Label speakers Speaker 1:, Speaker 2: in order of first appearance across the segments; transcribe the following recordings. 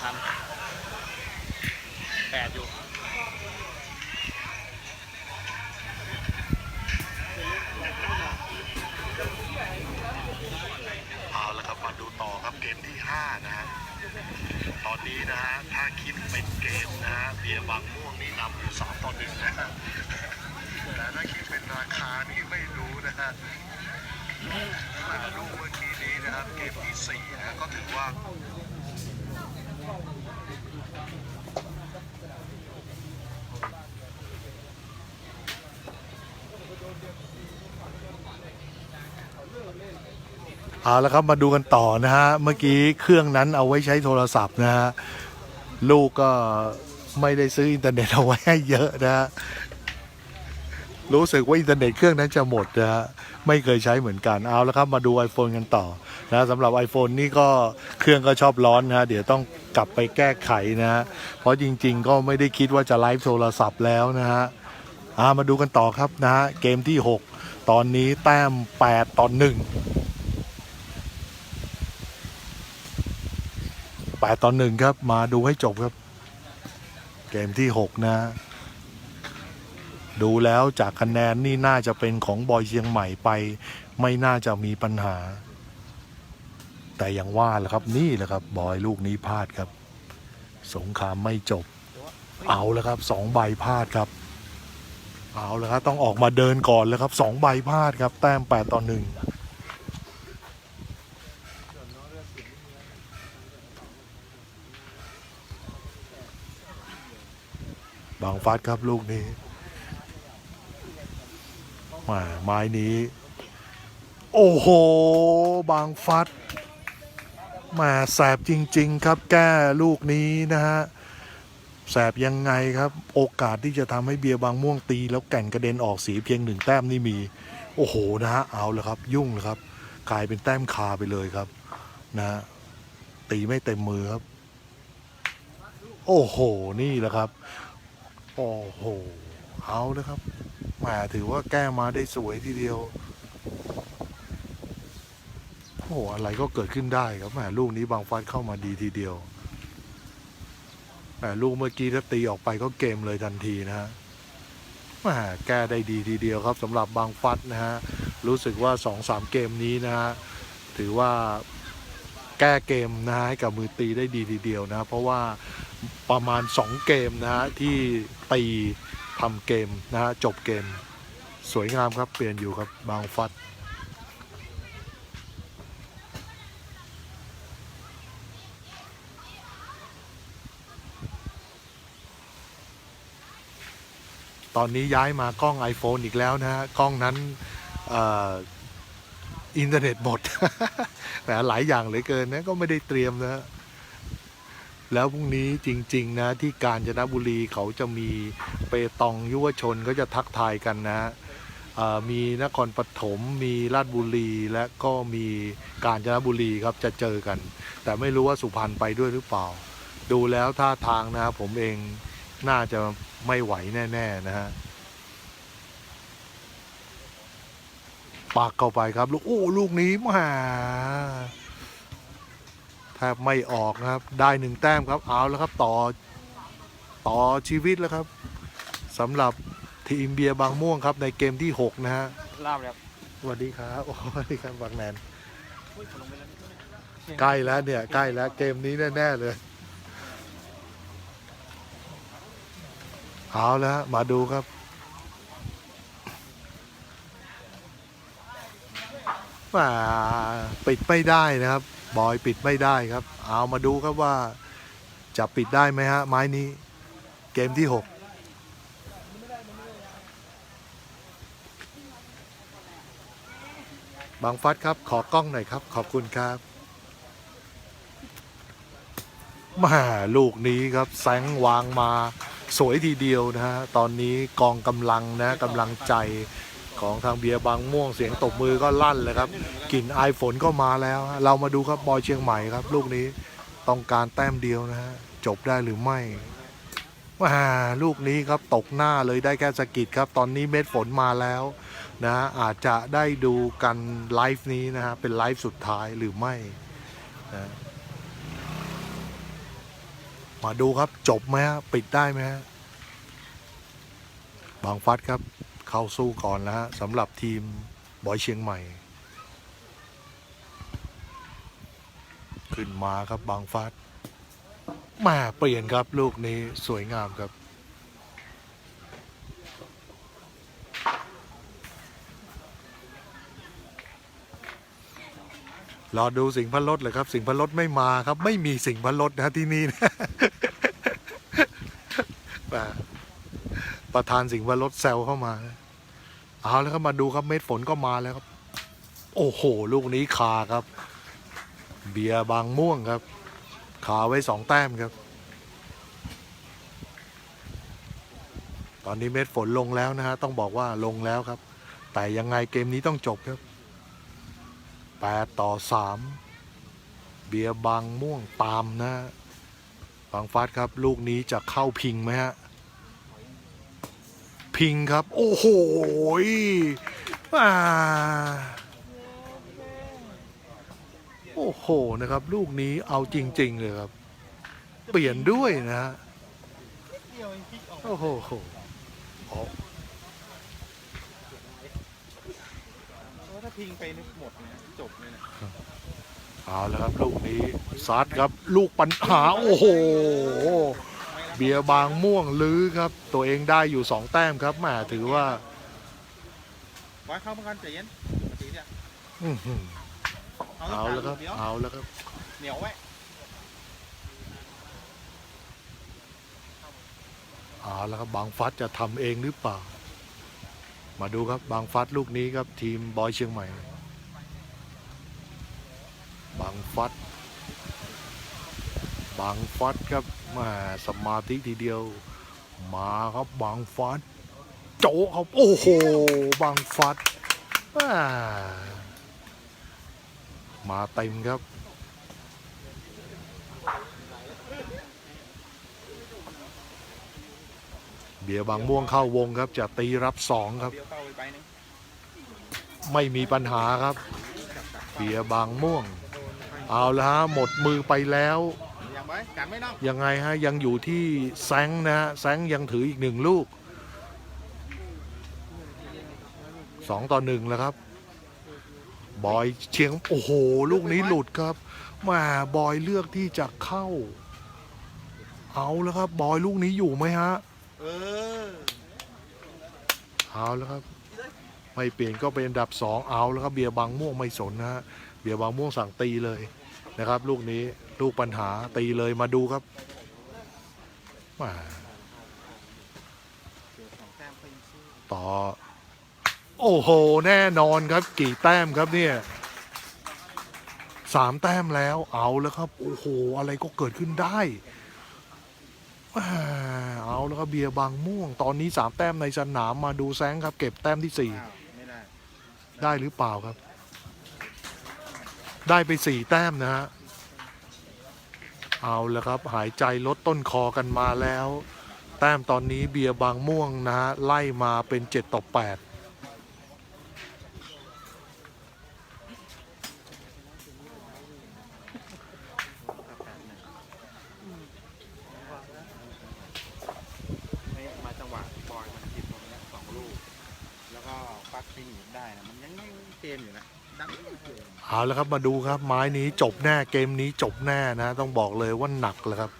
Speaker 1: ทันแปดอยู่
Speaker 2: เอาละครับมาดูต่อครับเกมที่5นะฮะตอนนี้นะฮะถ้าคิดเป็นเกมนะฮะเบียร์บางม่วงนี่นำอยู่3ต่อ1นะฮะแต่ถ้าคิดเป็นราคานี่ไม่รู้นะฮะมาดูกเมื่อกี้นี้นะครับเกมที่4นะก็ถือว่า เอาละครับมาดูกันต่อนะฮะ เมื่อกี้เครื่องนั้นเอาไว้ใช้โทรศัพท์นะฮะ ลูกก็ไม่ได้ซื้ออินเทอร์เน็ตเอาไว้ให้เยอะนะฮะ รู้สึกว่าอินเทอร์เน็ตเครื่องนั้นจะหมดนะฮะไม่เคยใช้เหมือนกันเอาและครับมาดู iPhone กันต่อนะสำหรับ iPhone นี่ก็เครื่องก็ชอบร้อนนะเดี๋ยวต้องกลับไปแก้ไขนะฮะเพราะจริง ๆ ก็ไม่ได้คิดว่าจะไลฟ์โทรศัพท์แล้วนะฮะอามาดูกันต่อครับนะฮะเกมที่ 6 ตอนนี้แต้ม 8ต่อ1แปดต่อหนึ่งครับมาดูให้จบครับ เกมที่หกนะ ดูแล้วจากคะแนนนี่น่าจะเป็นของบอยเชียงใหม่ไป ไม่น่าจะมีปัญหา แต่อย่างว่าแหละครับนี่แหละครับบอยลูกนี้พลาดครับ สงครามไม่จบ เอาแล้วครับสองใบพลาดครับเอาแล้วครับต้องออกมาเดินก่อนแล้วครับสองใบพลาดครับ แต้มแปดต่อหนึ่งบางฟัดครับลูกนี้ มาไม้นี้ โอ้โห บางฟัดมาแสบจริง ๆ ครับ แก้ลูกนี้นะฮะแสบยังไงครับ โอกาสที่จะทำให้เบียร์บางม่วงตี แล้วแก่นกระเด็นออกสีเพียงหนึ่งแต้มนี่มี โอ้โหนะฮะเอาแล้วครับยุ่งเลยครับ กลายเป็นแต้มคาไปเลยครับนะฮะตีไม่เต็มมือครับ โอ้โหนี่แหละครับ โอ้โหเอาแล้วครับ แหมถือว่าแก้มาได้สวยทีเดียว โอ้โหอะไรก็เกิดขึ้นได้ครับแหมลูกนี้บางฟัดเข้ามาดีทีเดียวแหมลูกเมื่อกี้ถ้าตีออกไปก็เกมเลยทันทีนะฮะแหมแก้ได้ดีทีเดียวครับสำหรับบางฟัดนะฮะรู้สึกว่าสองสามเกมนี้นะฮะถือว่าแก้เกมนะฮะให้กับมือตีได้ดีทีเดียวนะ เพราะว่าประมาณ 2 เกมนะฮะที่ตี ทำเกมนะฮะจบเกม สวยงามครับ เปลี่ยนอยู่ครับบางฟัดตอนนี้ย้ายมากล้อง iPhone อีกแล้วนะฮะกล้องนั้นอินเทอร์เน็ตหมดแต่หลายอย่างเหลือเกินนะก็ไม่ได้เตรียมนะฮะ แล้วพรุ่งนี้จริง ๆ นะที่กาญจนบุรีเขาจะมีเปตองยุวชนก็จะทักทายกันนะมีนครปฐมมีราชบุรีและก็มีกาญจนบุรีครับจะเจอกัน แต่ไม่รู้ว่าสุพรรณไปด้วยหรือเปล่า ดูแล้วท่าทางนะผมเองน่าจะไม่ไหวแน่ ๆ นะฮะปากเข้าไปครับลูกโอ้ลูกนี้มา แทบไม่ออกนะครับ ได้หนึ่งแต้มครับเอาแล้วครับต่อต่อชีวิตแล้วครับสำหรับทีมเบียร์บางม่วงครับในเกมที่ 6 นะฮะ
Speaker 1: ลาบเลยครับ
Speaker 2: สวัสดีครับโอ้สวัสดีครับบางแมน
Speaker 1: อุ้ยลงไปแล้ว
Speaker 2: ใกล้แล้วเนี่ยใกล้แล้วเกมนี้แน่ๆเลยเอาแล้วฮะมาดูครับ มาปิดไม่ได้นะครับ บอยปิดไม่ได้ครับ เอามาดูครับว่าจะปิดได้ไหมฮะ ไม้นี้ เกมที่ 6 บางฟัดครับ ขอกล้องหน่อยครับ ขอบคุณครับมาลูกนี้ครับแสงวางมาสวยทีเดียวนะฮะ ตอนนี้กองกำลังนะกำลังใจ ของทางเบียร์บางม่วงเสียงตบมือก็ลั่นเลยครับกลิ่นไอฝนก็มาแล้ว เรามาดูครับบอยเชียงใหม่ครับ ลูกนี้ต้องการแต้มเดียวนะฮะจบได้หรือไม่มาลูกนี้ครับตกหน้าเลยได้แค่สกิดครับ ตอนนี้เม็ดฝนมาแล้วนะฮะอาจจะได้ดูกันไลฟ์นี้นะฮะเป็นไลฟ์สุดท้ายหรือไม่นะมาดูครับจบไหมฮะปิดได้ไหมฮะบางฟัดครับ เข้าสู้ก่อนแล้วฮะสำหรับทีมบอยเชียงใหม่ ขึ้นมาครับบางฟัดมาเปลี่ยนครับลูกนี้สวยงามครับรอดูสิงพันลดเลยครับ สิงพันลดไม่มาครับ ไม่มีสิงพันลดนะที่นี่นะอ่า ประธานสิ่งห์พันลดแซวเข้ามาเอาแล้วครับมาดูครับเม็ดฝนก็มาแล้วครับ โอ้โห ลูกนี้คาครับ เบียร์บางม่วงครับ ขาไว้สองแต้มครับ ตอนนี้เม็ดฝนลงแล้วนะฮะต้องบอกว่าลงแล้วครับ แต่ยังไงเกมนี้ต้องจบครับแปดต่อสามเบียร์บางม่วงตามนะฮะบางฟัดครับ ลูกนี้จะเข้าพิงไหมฮะ พิงครับ โอ้โหยอ่าโอ้โหนะครับ ลูกนี้เอาจริง ๆ เลยครับ เปลี่ยนด้วยนะฮะ
Speaker 1: เดียวเองพลิกออก
Speaker 2: โอ้โหอ๋อ
Speaker 1: เพราะถ้าพิงไปนี่หมดเนี่ยจบเลยนะ
Speaker 2: เอาแล้วครับ ลูกนี้ซัดครับ ลูกปัญหา โอ้โห
Speaker 1: ไม่รับ
Speaker 2: เบียร์บางม่วงลื้อครับ ตัวเองได้อยู่สองแต้มครับแหมถือว่า
Speaker 1: ไว้เข้ามากันใจเย็นปกติเนี่ย
Speaker 2: อื้อหือ
Speaker 1: เอา
Speaker 2: เอา
Speaker 1: แล้
Speaker 2: แล้ววครับ
Speaker 1: เดี๋ยว
Speaker 2: เอาแล้วครับ
Speaker 1: เหนียวไว้
Speaker 2: เอาแล้วครับบางฟัดจะทำเองหรือเปล่า มาดูครับบางฟัดลูกนี้ครับทีมบอยเชียงใหม่ บางฟัด บางฟัดครับมาสมาธิทีเดียว มาครับบางฟัด โจะครับโอ้โหบางฟัดมาเต็มครับเบียร์บางม่วงเข้าวงครับจะตีรับสองครับ
Speaker 1: ไปไปนึง
Speaker 2: ไม่มีปัญหาครับ เบียร์บางม่วง เอาละฮะหมดมือไปแล้ว
Speaker 1: ยังไว้กันไม่น้อง
Speaker 2: ยังไงฮะ ยังอยู่ที่แซงนะฮะ แซงยังถืออีกหนึ่งลูกสองต่อหนึ่งแล้วครับ บอยเชียง โอ้โห ลูกนี้หลุดครับมาบอยเลือกที่จะเข้า เอาแล้วครับ บอยลูกนี้อยู่ไหมฮะ
Speaker 1: เออ
Speaker 2: เอาแล้วครับ ไม่เปลี่ยนก็เป็นอันดับสองเอาแล้วครับเบียร์บางม่วงไม่สนนะฮะเบียร์บางม่วงสั่งตีเลยนะครับ ลูกนี้ ลูกปัญหาตีเลยมาดูครับม่
Speaker 1: เดี๋ยวสองแต้มไปสู้
Speaker 2: ต่อ โอ้โห แน่นอนครับ กี่แต้มครับเนี่ยสามแต้มแล้วเอาแล้วครับ โอ้โห อะไรก็เกิดขึ้นได้เอาแล้วครับเบียร์บางม่วง ตอนนี้สามแต้มในสนามมาดูแซงครับ เก็บแต้มที่สี่
Speaker 1: ได้
Speaker 2: หรือเปล่าครับ ได้ไปสี่แต้มนะฮะ เอาละครับหายใจลดต้นคอกันมาแล้ว แต้มตอนนี้เบียร์บางม่วงนะฮะไล่มาเป็นเจ็ดต่อแปด
Speaker 1: ไม่มาจังหวะบอยมันผิดตรงเนี้สองลูกแล้วก็ปักพิงอีได้นะมันยังไม่เกมอยู่นะดังเกม
Speaker 2: เอาละครับมาดูครับไม้นี้จบแน่เกมนี้จบแน่นะ ต้องบอกเลยว่าหนักเลยครับ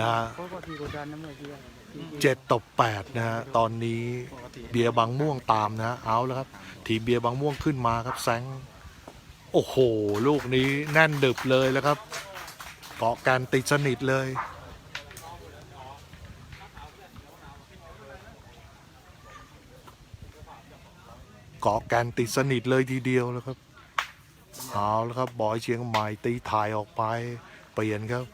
Speaker 2: นะ
Speaker 3: เพราะว่าทีกดดันน้ำเลยที่
Speaker 2: เจ็ดต่อแปดนะฮะตอนนี้
Speaker 1: ปกติ
Speaker 2: เบียร์บางม่วงตามนะ เอาแล้วครับ ทีมเบียร์บางม่วงขึ้นมาครับแซงโอ้โห ลูกนี้แน่นดึบเลยแล้วครับเกาะกันติดสนิทเลยเกาะกันติดสนิทเลยทีเดียวแล้วครับ เอาแล้วครับบอยเชียงใหม่ตีถ่ายออกไปเปลี่ยนครับ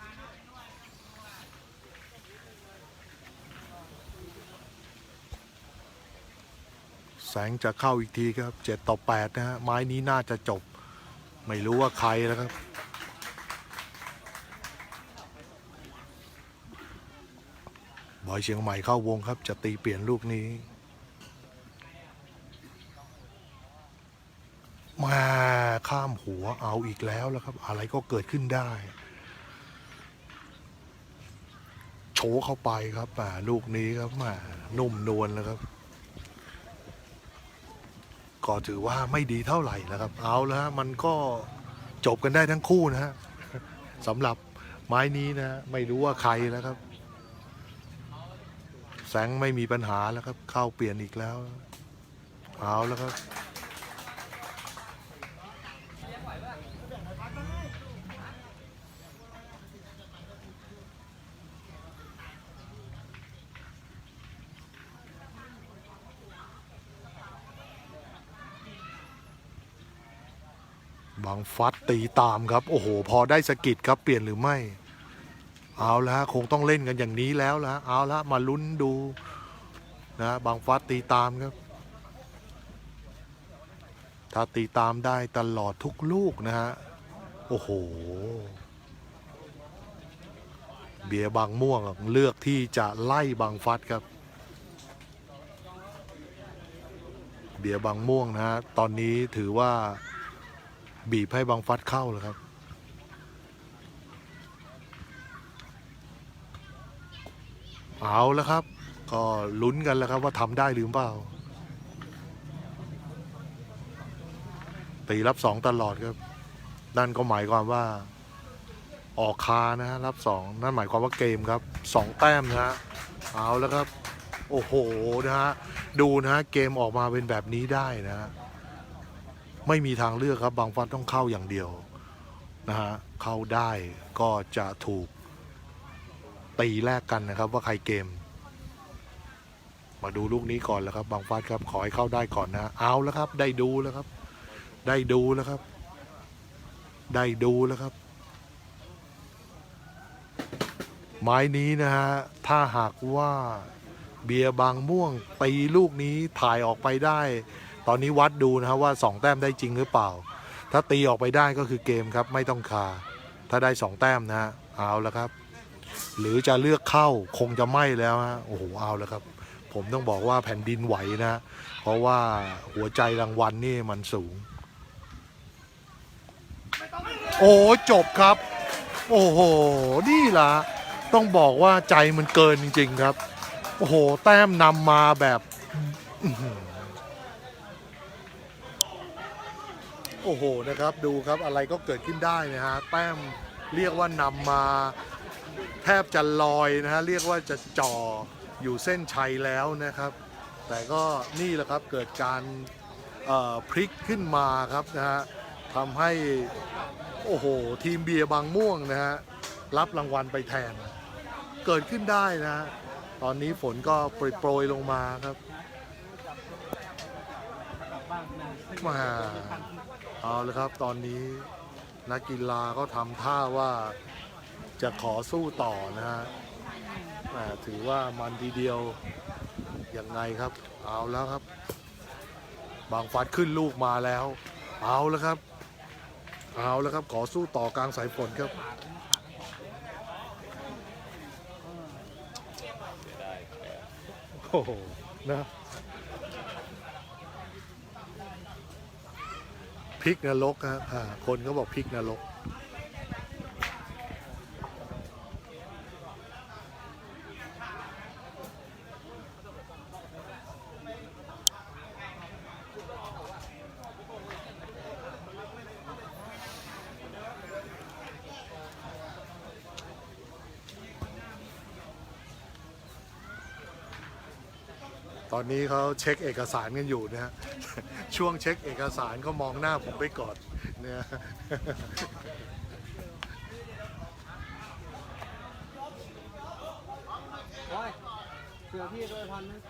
Speaker 2: แสงจะเข้าอีกทีครับเจ็ดต่อแปดนะฮะ ไม้นี้น่าจะจบ ไม่รู้ว่าใครแล้วครับ บอยเชียงใหม่เข้าวงครับ จะตีเปลี่ยนลูกนี้ มา ข้ามหัวเอาอีกแล้วแล้วครับ อะไรก็เกิดขึ้นได้ชว์เข้าไปครับแหมลูกนี้ครับแหมนุ่มนวลแล้วครับ ก็ถือว่าไม่ดีเท่าไหร่แล้วครับ เอาแล้วฮะมันก็จบกันได้ทั้งคู่นะฮะสำหรับไม้นี้นะฮะไม่รู้ว่าใครแล้วครับ แสงไม่มีปัญหาแล้วครับ เข้าเปลี่ยนอีกแล้ว เอาแล้วครับ บางฟัดตีตามครับ โอ้โห พอได้สกิดครับเปลี่ยนหรือไม่ เอาละคงต้องเล่นกันอย่างนี้แล้วละเอาละมาลุ้นดูนะบางฟัดตีตามครับ ถ้าตีตามได้ตลอดทุกลูกนะฮะโอ้โห เบียบางม่วงเลือกที่จะไล่บางฟัดครับเบียบางม่วงนะฮะตอนนี้ถือว่า บีบให้บางฟัดเข้าเลยครับ เอาแล้วครับ ก็ลุ้นกันแล้วครับว่าทำได้หรือเปล่า ตีรับสองตลอดครับ นั่นก็หมายความว่า ออกคานะฮะรับสองนั่นหมายความว่าเกมครับสองแต้มนะฮะเอาแล้วครับ โอ้โหนะฮะดูนะฮะเกมออกมาเป็นแบบนี้ได้นะฮะ ไม่มีทางเลือกครับบางฟัดต้องเข้าอย่างเดียวนะฮะเข้าได้ก็จะถูกตีแลกกันนะครับว่าใครเกม มาดูลูกนี้ก่อนแล้วครับ บางฟัดครับขอให้เข้าได้ก่อนนะเอาแล้วครับ ได้ดูแล้วครับ ได้ดูแล้วครับ ได้ดูแล้วครับ ไม้นี้นะฮะถ้าหากว่าเบียร์บางม่วงตีลูกนี้ถ่ายออกไปได้ ตอนนี้วัดดูนะครับว่า 2 แต้มได้จริงหรือเปล่า ถ้าตีออกไปได้ก็คือเกมครับไม่ต้องคา ถ้าได้ 2 แต้มนะฮะเอาแล้วครับ หรือจะเลือกเข้าคงจะไม่แล้วฮะโอ้โหเอาแล้วครับ ผมต้องบอกว่าแผ่นดินไหวนะ เพราะว่าหัวใจรางวัลนี่มันสูง โอ้จบครับ โอ้โหนี่ล่ะต้องบอกว่าใจมันเกินจริง ๆ ครับ โอ้โห แต้มนำมาแบบอื้อหือ โอ้โหนะครับดูครับอะไรก็เกิดขึ้นได้นะฮะแต้มเรียกว่านำมาแทบจะลอยนะฮะเรียกว่าจะจ่ออยู่เส้นชัยแล้วนะครับ แต่ก็นี่แหละครับเกิดการพลิกขึ้นมาครับนะฮะทำให้โอ้โหทีมเบียร์บางม่วงนะฮะรับรางวัลไปแทน เกิดขึ้นได้นะฮะตอนนี้ฝนก็โปรยๆลงมาครับมา เอาลยครับตอนนี้นักกีฬาก็ทำท่าว่าจะขอสู้ต่อนะฮะถือว่ามันทีเดียวยังไงครับ เอาแล้วครับ บางฟัดขึ้นลูกมาแล้ว เอาแล้วครับ เอาแล้วครับขอสู้ต่อกลางสายฝนครับโอ้โหนะ พริกนรกฮะอ่าคนก็บอกพริกนรก ตอนนี้เขาเช็คเอกสารกันอยู่นะฮะช่วงเช็คเอกสารเขามองหน้าผมไปก่อนเนี่ย
Speaker 3: โอ้ยเสือพี่ด้วยพันนึง